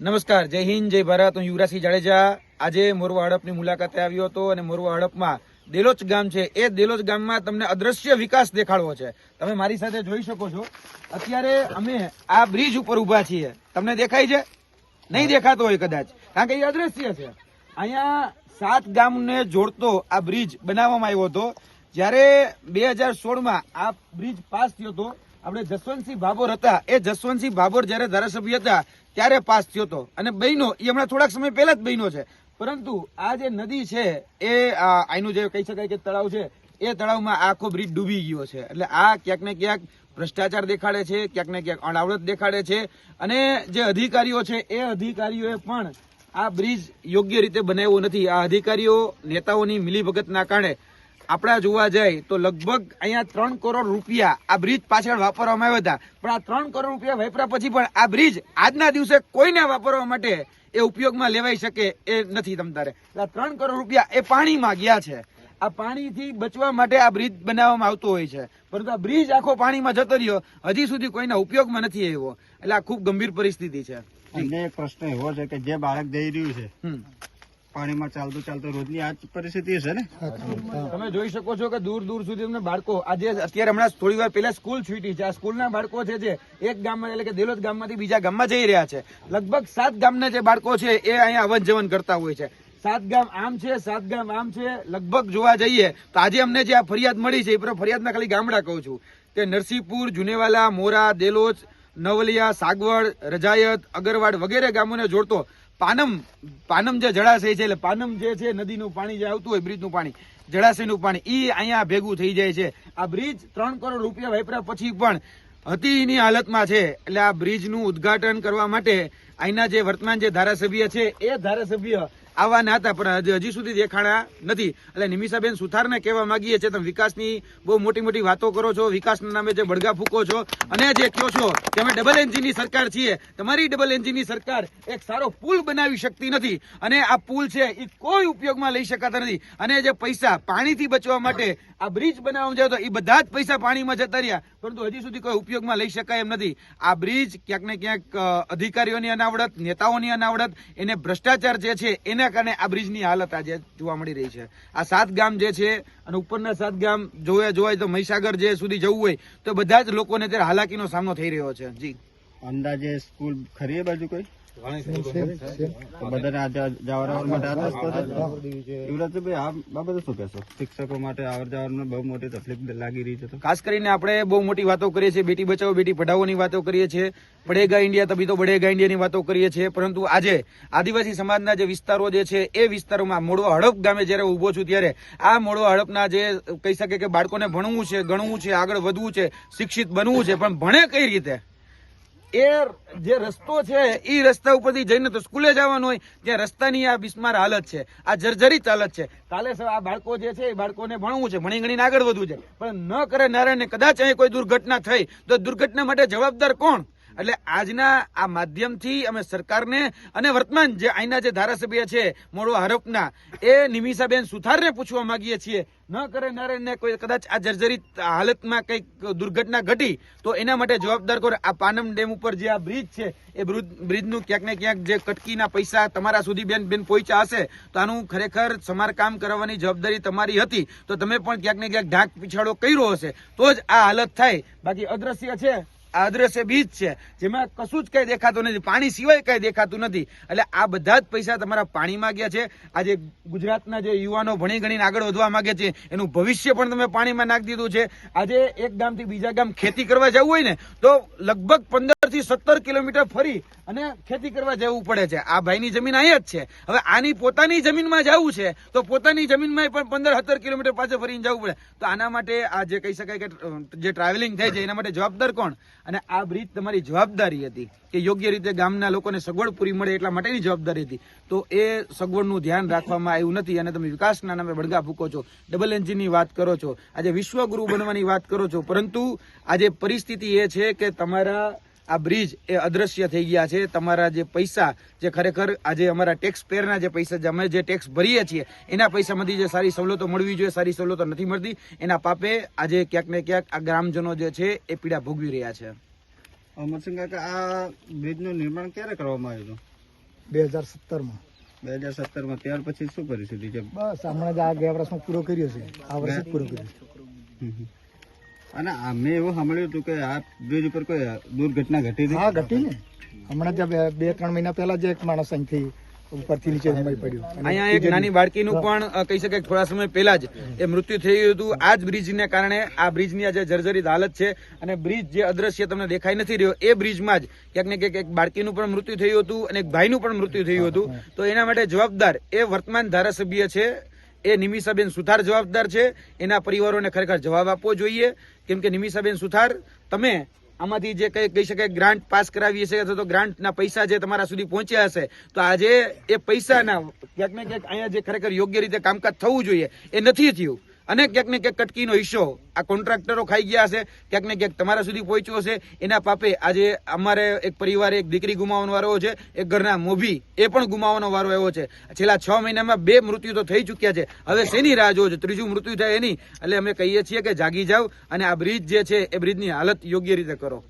નમસ્કાર, જય હિન્દ, જય ભારત. હું યુવરાજસિંહ જાડેજા. આજે મોરવા હડપની મુલાકાતે આવ્યો હતો અને મોરવા હડપમાં દેલોચ ગામ છે. એ દેલોચ ગામમાં તમને અદ્રશ્ય વિકાસ દેખાડવો છે. તમે મારી સાથે જોઈ શકો છો. અત્યારે અમે આ બ્રિજ ઉપર ઊભા છીએ. તમને દેખાય છે? નહીં દેખાતો હોય કદાચ. કારણ કે એ અદ્રશ્ય છે. અહીંયા સાત ગામને જોડતો આ બ્રિજ બનાવવામાં આવ્યો હતો. જ્યારે બે હજાર સોળમાં આ બ્રિજ પાસ થયો હતો, આપણે જસવંતસિંહ ભાભોર હતા. એ જસવંતસિંહ ભાભોર જ્યારે ધારાસભ્ય હતા ત્યારે પાસ થયો હતો અને બહેનો એ હમણાં થોડાક સમય પહેલા જ બહેનો છે. પરંતુ આ જે નદી છે, એ આઈનું જે કહી શકાય કે તળાવ છે, એ તળાવમાં આખો બ્રિજ ડૂબી ગયો છે. એટલે આ ક્યાંક ને ક્યાંક ભ્રષ્ટાચાર દેખાડે છે, ક્યાંક ને ક્યાંક અણાવડત દેખાડે છે. અને જે અધિકારીઓ છે, એ અધિકારીઓએ પણ આ બ્રિજ યોગ્ય રીતે બનાવ્યો નથી. આ અધિકારીઓ, નેતાઓની મિલીભગતના કારણે આપણા જોવા જાય તો લગભગ અહીંયા ત્રણ કરોડ રૂપિયા આ બ્રિજ પાછળ વાપરવામાં આવ્યા હતા. પણ આ ત્રણ કરોડ રૂપિયા વાપર્યા પછી પણ આ બ્રિજ આજના દિવસે કોઈને વાપરવા માટે એ ઉપયોગમાં લેવાઈ શકે એ નથી તમતારે આ ત્રણ કરોડ રૂપિયા એ પાણીમાં ગયા છે. આ પાણીથી બચવા માટે આ બ્રિજ બનાવવામાં આવતો હોય છે. પરંતુ આ બ્રિજ આખો પાણીમાં જતો રહ્યો હજી સુધી કોઈના ઉપયોગમાં નથી આવ્યો. એટલે આ ખૂબ ગંભીર પરિસ્થિતિ છે. એક પ્રશ્ન એવો છે કે જે બાળક જઈ રહ્યું છે. પાણીમાં ચાલતો ચાલતો રોજની આ પરિસ્થિતિ છે ને? તમે જોઈ શકો છો કે દૂર દૂર સુધી તમને બાળકો, આજે અત્યારે હમણાં થોડી વાર પહેલા સ્કૂલ છૂટી છે. આ સ્કૂલના બાળકો છે જે એક ગામમાં એટલે કે દેલોદ ગામમાંથી બીજા ગામમાં જઈ રહ્યા છે. લગભગ સાત ગામના જે બાળકો છે એ અહીંયા અવન જવન કરતા હોય છે. સાત ગામ આમ છે, સાત ગામ આમ છે, લગભગ જોવા જઈએ તો આજે અમને જે આ ફરિયાદ મળી છે, એ ફરિયાદના ખાલી ગામડા કહું છું કે નરસિંહપુર જુનેવાલા, મોરા દેલોજ નવલિયા, સાગવડ, રજાયત, અગરવાડ વગેરે ગામોને જોડતો પાનમ પાનમ જે જળાશય છે, એટલે પાનમ જે છે, નદીનું પાણી જે આવતું હોય, બ્રિજનું પાણી, જળાશયનું પાણી, ઈ અહીંયા ભેગું થઈ જાય છે. આ બ્રિજ ત્રણ કરોડ રૂપિયા વાપર્યા પછી પણ અતિની હાલતમાં છે. એટલે આ બ્રિજનું ઉદ્ઘાટન કરવા માટે અહીંના જે વર્તમાન જે ધારાસભ્ય છે, એ ધારાસભ્ય આવવાના હતા, પણ હજી- સુધી દેખાણા નથી. એટલે નિમિષાબેન સુથારને કહેવા માંગીએ છીએ, તમે વિકાસની બહુ મોટી મોટી વાતો કરો છો, વિકાસના નામે જે બળગા ફૂકો છો, અને જે કહો છો કે અમે ડબલ એન્જિનની સરકાર છીએ. તમારી ડબલ એન્જિનની સરકાર એક સારો પુલ બનાવી શકતી નથી. અને આ પુલ છે એ કોઈ ઉપયોગમાં લઈ શકાતા નથી. અને જે પૈસા પાણીથી બચવા માટે આ બ્રિજ બનાવવામાં જાય તો એ બધા જ પૈસા પાણીમાં જતા રહ્યા. પરંતુ હજી સુધી કોઈ ઉપયોગમાં લઈ શકાય એમ નથી. આ બ્રિજ ક્યાંક ને ક્યાંક અધિકારીઓની અનાવડત, નેતાઓની અનાવડત, એને ભ્રષ્ટાચાર જે છે, એના કારણે આ બ્રિજની હાલત આજે જોવા મળી રહી છે. આ સાત ગામ જે છે અને ઉપરના સાત ગામ જોયા જોવાય તો મહીસાગર જે સુધી જવું હોય તો બધા જ લોકોને અત્યારે હાલાકીનો સામનો થઈ રહ્યો છે. જી. અંદાજે સ્કૂલ ખરી બાજુ કોઈ? શિક્ષકો માટે આવર બહુ મોટી તકલીફ લાગી રહી છે તો? ખાસ કરીને આપણે બહુ મોટી વાતો કરીએ છીએ બેટી બચાવો બેટી પઢાવોની વાતો કરીએ છીએ. પડેગા ઇન્ડિયા તભી તો બડેગા ઇન્ડિયાની વાતો કરીએ છીએ. પરંતુ આજે આદિવાસી સમાજના જે વિસ્તારો જે છે એ વિસ્તારોમાં મોડવા હડપ ગામે જ્યારે ઊભો છું ત્યારે આ મોડવા હડપના જે કહી શકે કે બાળકોને ભણવું છે ગણવું છે આગળ વધવું છે શિક્ષિત બનવું છે પણ ભણે કઈ રીતે? એ જે રસ્તો છે એ રસ્તા ઉપરથી જઈને તો સ્કૂલે જવાનું હોય, ત્યાં રસ્તાની આ બિસ્માર હાલત છે. આ જર્જરિત હાલત છે. કાલે સર આ બાળકો જે છે, એ બાળકોને ભણવું છે, ભણી ગણીને આગળ વધવું છે. પણ ન કરે નારાયણ કદાચ અહીં કોઈ દુર્ઘટના થઈ, તો દુર્ઘટના માટે જવાબદાર કોણ? એટલે આજના આ માધ્યમથી અમે સરકારને અને વર્તમાન જે અહીંના જે ધારાસભ્ય છે મોડો હરપના, એ નિમિષાબેન સુથારને પૂછવા માંગીએ છીએ. ન કરે નારાયણને કોઈ કદાચ આ જર્જરિત હાલતમાં કંઈક દુર્ઘટના ઘટી, તો એના માટે જવાબદાર કોણ? આ પાનમ ડેમ ઉપર જે આ બ્રિજ છે, એ બ્રિજ બ્રિજનું ક્યાંક ને ક્યાંક જે કટકીના પૈસા તમારા સુધી બેન બેન પહોંચ્યા હશે, તો આનું ખરેખર સમારકામ કરવાની જવાબદારી તમારી હતી. તો તમે પણ ક્યાંક ને ક્યાંક ઢાંક પીછાડો કર્યો હશે. તો જ આ હાલત થાય. બાકી અદ્રશ્ય છે. આ અદ્રશ્ય છે. જેમાં કશું જ કઈ દેખાતું નથી. પાણી સિવાય કઈ દેખાતું નથી. એટલે આ બધા જ પૈસા તમારા પાણીમાં ગયા છે. આજે ગુજરાતના જે યુવાનો ભણી ગણીને આગળ વધવા માંગે છે, એનું ભવિષ્ય પણ તમે પાણીમાં નાખી દીધું છે. આજે એક ગામથી બીજા ગામ ખેતી કરવા જવું હોય ને, તો લગભગ પંદર થી સત્તર કિલોમીટર ફરી અને ખેતી કરવા જવું પડે છે. આ ભાઈની જમીન અહીંયા જ છે. હવે આની પોતાની જમીનમાં જવું છે, તો પોતાની જમીનમાં પણ પંદર સત્તર કિલોમીટર પાછળ ફરીને જવું પડે. તો આના માટે આ જે કહી શકાય કે જે ટ્રાવેલિંગ થાય છે, એના માટે જવાબદાર કોણ? અને આ બ્રિજ તમારી જવાબદારી હતી કે યોગ્ય રીતે ગામના લોકોને સગવડ પૂરી મળે એટલા માટેની જવાબદારી હતી. તો એ સગવડનું ધ્યાન રાખવામાં આવ્યું નથી અને તમે વિકાસના નામે બળગા ફૂકો છો ડબલ એન્જિનની વાત કરો છો, આજે વિશ્વગુરુ બનવાની વાત કરો છો, પરંતુ આજે પરિસ્થિતિ એ છે કે તમારા આ બ્રિજ એ અદ્રશ્ય થઈ ગયા છે. તમારા જે પૈસા જે ખરેખર આજે અમારા ટેક્સ પેરના જે પૈસા જે અમે જે ટેક્સ ભરીએ છીએ એના પૈસામાંથી જે સારી સવલતો મળવી જોઈએ સારી સવલતો નથી મળતી એના પાપે આજે ક્યાંક ને ક્યાંક આ ગ્રામજનો જે છે એ પીડા ભોગવી રહ્યા છે. અમરસિંહ કાકા આ બ્રિજનું નિર્માણ ક્યારે કરવામાં આવ્યું હતું? બે હજાર સત્તરમાં. બે હજાર સત્તરમાં ત્યાર પછી શું કર્યું છે? બસ હમણાં જ આ ગયા વર્ષમાં પૂરો કર્યો છે. આ વર્ષે પૂરો કર્યો હમ. અને આ મેં એવું સાંભળ્યું હતું કે આ બ્રિજ ઉપર કોઈ દુર્ઘટના ઘટી હતી? હા ઘટી ને. હમણાં જ બે- ત્રણ મહિના પહેલા જ એક માણસ અહીંથી ઉપરથી નીચે ઉમળી પડ્યો. અહીંયા એક નાની બાળકીનું પણ કહી શકાય થોડા સમય પહેલા જ એ મૃત્યુ થયું હતું. આ જ બ્રિજને કારણે આ બ્રિજની આજે જર્જરિત હાલત છે અને બ્રિજ જે અદ્રશ્ય તમને દેખાઈ નથી રહ્યો એ બ્રિજમાં જ ક્યાંક ને ક્યાંક એક બાળકીનું પણ મૃત્યુ થયું હતું અને એક ભાઈનું પણ મૃત્યુ થયું હતું. તો એના માટે જવાબદાર એ વર્તમાન ધારાસભ્ય છે એ નિમિષાબેન સુથાર જવાબદાર છે. એના પરિવારોને ખરેખર જવાબ આપવો જોઈએ. કેમ કે નિમિષાબેન સુથાર, તમે આમાંથી જે કઈ કહી શકાય ગ્રાન્ટ પાસ કરાવી હશે અથવા તો ગ્રાન્ટના પૈસા જે તમારા સુધી પહોંચ્યા હશે, તો આજે એ પૈસાના ક્યાંક ને ક્યાંક અહીંયા જે ખરેખર યોગ્ય રીતે કામકાજ થવું જોઈએ. એ નથી થયું. અને ક્યાંક ને ક્યાંક કટકીનો હિસ્સો. આ કોન્ટ્રાક્ટરો ખાઈ ગયા હશે, ક્યાંક ને ક્યાંક તમારા સુધી પહોંચ્યો હશે. એના પાપે આજે અમારે એક પરિવારે, એક દીકરી ગુમાવવાનો વારો છે, એક ઘરના મોભી એ પણ ગુમાવવાનો વારો એવો છે. છેલ્લા છ મહિનામાં બે મૃત્યુ તો થઈ ચૂક્યા છે. હવે શેની રાહ જોવો છે? ત્રીજું મૃત્યુ થાય એની. એટલે અમે કહીએ છીએ કે જાગી જાવ અને આ બ્રિજ જે છે, એ બ્રિજની હાલત યોગ્ય રીતે કરો.